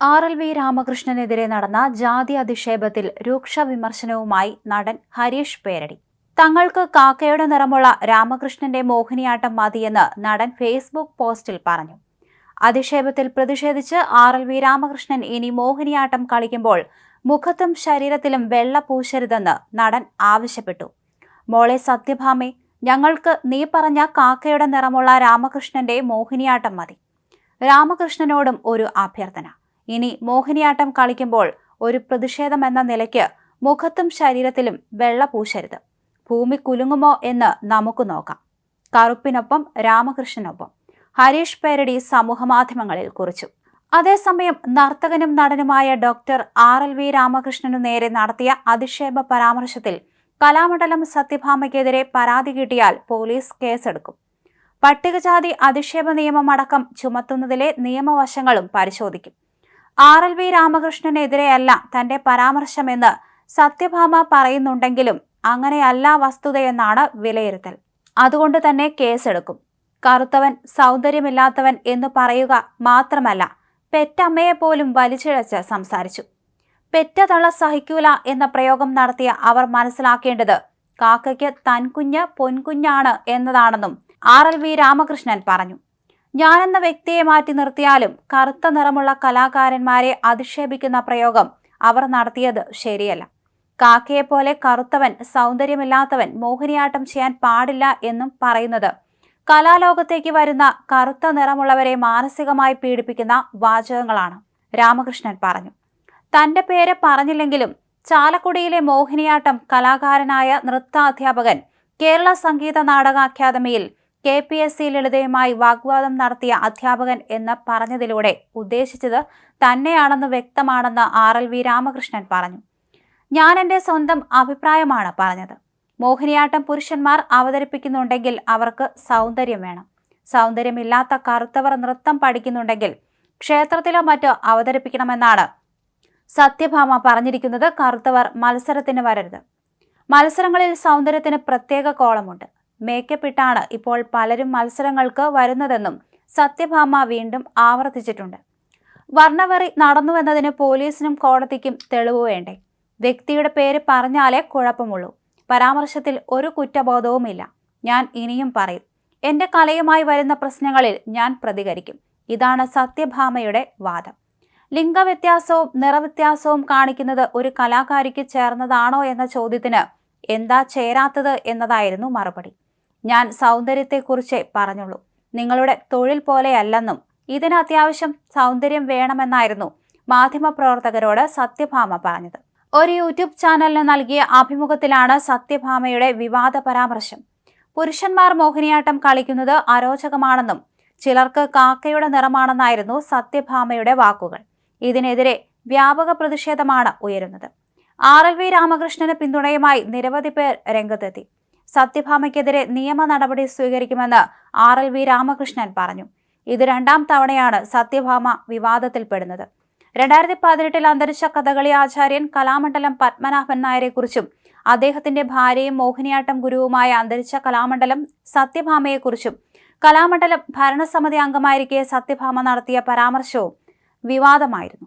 R L V രാമകൃഷ്ണനെതിരെ നടന്ന ജാതി അധിക്ഷേപത്തിൽ രൂക്ഷ വിമർശനവുമായി നടൻ ഹരീഷ് പേരടി. തങ്ങൾക്ക് കാക്കയുടെ നിറമുള്ള രാമകൃഷ്ണന്റെ മോഹിനിയാട്ടം മതിയെന്ന് നടൻ ഫേസ്ബുക്ക് പോസ്റ്റിൽ പറഞ്ഞു. അധിക്ഷേപത്തിൽ പ്രതിഷേധിച്ച് ആർ എൽ വി രാമകൃഷ്ണൻ ഇനി മോഹിനിയാട്ടം കളിക്കുമ്പോൾ മുഖത്തും ശരീരത്തിലും വെള്ള പൂശരുതെന്ന് നടൻ ആവശ്യപ്പെട്ടു. മോളെ സത്യഭാമേ ഞങ്ങൾക്ക് നീ പറഞ്ഞ കാക്കയുടെ നിറമുള്ള രാമകൃഷ്ണന്റെ മോഹിനിയാട്ടം മതി. രാമകൃഷ്ണനോടും ഒരു അഭ്യർത്ഥന. ഇനി മോഹിനിയാട്ടം കളിക്കുമ്പോൾ ഒരു പ്രതിഷേധം എന്ന നിലയ്ക്ക് മുഖത്തും ശരീരത്തിലും വെള്ള പൂശരുത്. ഭൂമി കുലുങ്ങുമോ എന്ന് നമുക്ക് നോക്കാം. കറുപ്പിനൊപ്പം രാമകൃഷ്ണനൊപ്പം. ഹരീഷ് പേരടി സമൂഹമാധ്യമങ്ങളിൽ കുറിച്ചു. അതേസമയം നർത്തകനും നടനുമായ ഡോക്ടർ ആർ എൽ വി രാമകൃഷ്ണനു നേരെ നടത്തിയ അധിക്ഷേപ പരാമർശത്തിൽ കലാമണ്ഡലം സത്യഭാമയ്ക്കെതിരെ പരാതി കിട്ടിയാൽ പോലീസ് കേസെടുക്കും. പട്ടികജാതി അധിക്ഷേപ നിയമമടക്കം ചുമത്തുന്നതിലെ നിയമവശങ്ങളും പരിശോധിക്കും. ആർ എൽ വി രാമകൃഷ്ണനെതിരെയല്ല തന്റെ പരാമർശമെന്ന് സത്യഭാമ പറയുന്നുണ്ടെങ്കിലും അങ്ങനെയല്ല വസ്തുതയെന്നാണ് വിലയിരുത്തൽ. അതുകൊണ്ട് തന്നെ കേസെടുക്കും. കറുത്തവൻ സൗന്ദര്യമില്ലാത്തവൻ എന്ന് പറയുക മാത്രമല്ല പെറ്റമ്മയെ പോലും വലിച്ചിഴച്ച് സംസാരിച്ചു. പെറ്റതള സഹിക്കൂല എന്ന പ്രയോഗം നടത്തിയ അവർ മനസ്സിലാക്കേണ്ടത് കാക്കയ്ക്ക് തൻകുഞ്ഞ് പൊൻകുഞ്ഞാണ് എന്നതാണെന്നും ആർ എൽ വി രാമകൃഷ്ണൻ പറഞ്ഞു. ഞാനെന്ന വ്യക്തിയെ മാറ്റി നിർത്തിയാലും കറുത്ത നിറമുള്ള കലാകാരന്മാരെ അധിക്ഷേപിക്കുന്ന പ്രയോഗം അവർ നടത്തിയത് ശരിയല്ല. കാക്കയെപ്പോലെ കറുത്തവൻ സൗന്ദര്യമില്ലാത്തവൻ മോഹിനിയാട്ടം ചെയ്യാൻ പാടില്ല എന്നും പറയുന്നത് കലാലോകത്തേക്ക് വരുന്ന കറുത്ത നിറമുള്ളവരെ മാനസികമായി പീഡിപ്പിക്കുന്ന വാചകങ്ങളാണ്. രാമകൃഷ്ണൻ പറഞ്ഞു. തന്റെ പേര് പറഞ്ഞില്ലെങ്കിലും ചാലക്കുടിയിലെ മോഹിനിയാട്ടം കലാകാരനായ നൃത്താധ്യാപകൻ കേരള സംഗീത നാടക അക്കാദമിയിൽ കെ പി എസ് സി ലളിതയുമായി വാഗ്വാദം നടത്തിയ അധ്യാപകൻ എന്ന് പറഞ്ഞതിലൂടെ ഉദ്ദേശിച്ചത് തന്നെയാണെന്ന് വ്യക്തമാണെന്ന് ആർ എൽ വി രാമകൃഷ്ണൻ പറഞ്ഞു. ഞാൻ എന്റെ സ്വന്തം അഭിപ്രായമാണ് പറഞ്ഞത്. മോഹിനിയാട്ടം പുരുഷന്മാർ അവതരിപ്പിക്കുന്നുണ്ടെങ്കിൽ അവർക്ക് സൗന്ദര്യം വേണം. സൗന്ദര്യമില്ലാത്ത കറുത്തവർ നൃത്തം പഠിക്കുന്നുണ്ടെങ്കിൽ ക്ഷേത്രത്തിലോ മറ്റോ അവതരിപ്പിക്കണമെന്നാണ് സത്യഭാമ പറഞ്ഞിരിക്കുന്നത് കറുത്തവർ മത്സരത്തിന് വരരുത്. മത്സരങ്ങളിൽ സൗന്ദര്യത്തിന് പ്രത്യേക കോളമുണ്ട്. മേക്കപ്പ് ഇട്ടാണ് ഇപ്പോൾ പലരും മത്സരങ്ങൾക്ക് വരുന്നതെന്നും സത്യഭാമ വീണ്ടും ആവർത്തിച്ചിട്ടുണ്ട്. വർണവെറി നടന്നുവെന്നതിന് പോലീസിനും കോടതിക്കും തെളിവ് വേണ്ടേ? വ്യക്തിയുടെ പേര് പറഞ്ഞാലേ കുഴപ്പമുള്ളൂ. പരാമർശത്തിൽ ഒരു കുറ്റബോധവുമില്ല. ഞാൻ ഇനിയും പറയും. എന്റെ കലയുമായി വരുന്ന പ്രശ്നങ്ങളിൽ ഞാൻ പ്രതികരിക്കും. ഇതാണ് സത്യഭാമയുടെ വാദം. ലിംഗവ്യത്യാസവും നിറവ്യത്യാസവും കാണിക്കുന്നത് ഒരു കലാകാരിക്ക് ചേർന്നതാണോ എന്ന ചോദ്യത്തിന് എന്താ ചേരാത്തത് എന്നതായിരുന്നു മറുപടി. ഞാൻ സൗന്ദര്യത്തെക്കുറിച്ച് പറഞ്ഞുള്ളൂ. നിങ്ങളുടെ തൊഴിൽ പോലെയല്ലെന്നും ഇതിന് അത്യാവശ്യം സൗന്ദര്യം വേണമെന്നായിരുന്നു മാധ്യമപ്രവർത്തകരോട് സത്യഭാമ പറഞ്ഞത്. ഒരു യൂട്യൂബ് ചാനലിന് നൽകിയ അഭിമുഖത്തിലാണ് സത്യഭാമയുടെ വിവാദ പരാമർശം. പുരുഷന്മാർ മോഹിനിയാട്ടം കളിക്കുന്നത് അരോചകമാണെന്നും ചിലർക്ക് കാക്കയുടെ നിറമാണെന്നായിരുന്നു സത്യഭാമയുടെ വാക്കുകൾ. ഇതിനെതിരെ വ്യാപക പ്രതിഷേധമാണ് ഉയരുന്നത്. ആർ എൽ വി രാമകൃഷ്ണന് പിന്തുണയുമായി നിരവധി പേർ രംഗത്തെത്തി. സത്യഭാമയ്ക്കെതിരെ നിയമ നടപടി സ്വീകരിക്കുമെന്ന് ആർ എൽ വി രാമകൃഷ്ണൻ പറഞ്ഞു. ഇത് രണ്ടാം തവണയാണ് സത്യഭാമ വിവാദത്തിൽപ്പെടുന്നത്. രണ്ടായിരത്തി പതിനെട്ടിൽ അന്തരിച്ച കഥകളി ആചാര്യൻ കലാമണ്ഡലം പത്മനാഭൻ നായരെക്കുറിച്ചും അദ്ദേഹത്തിന്റെ ഭാര്യയും മോഹിനിയാട്ടം ഗുരുവുമായ അന്തരിച്ച കലാമണ്ഡലം സത്യഭാമയെക്കുറിച്ചും കലാമണ്ഡലം ഭരണസമിതി അംഗമായിരിക്കെ സത്യഭാമ നടത്തിയ പരാമർശവും വിവാദമായിരുന്നു.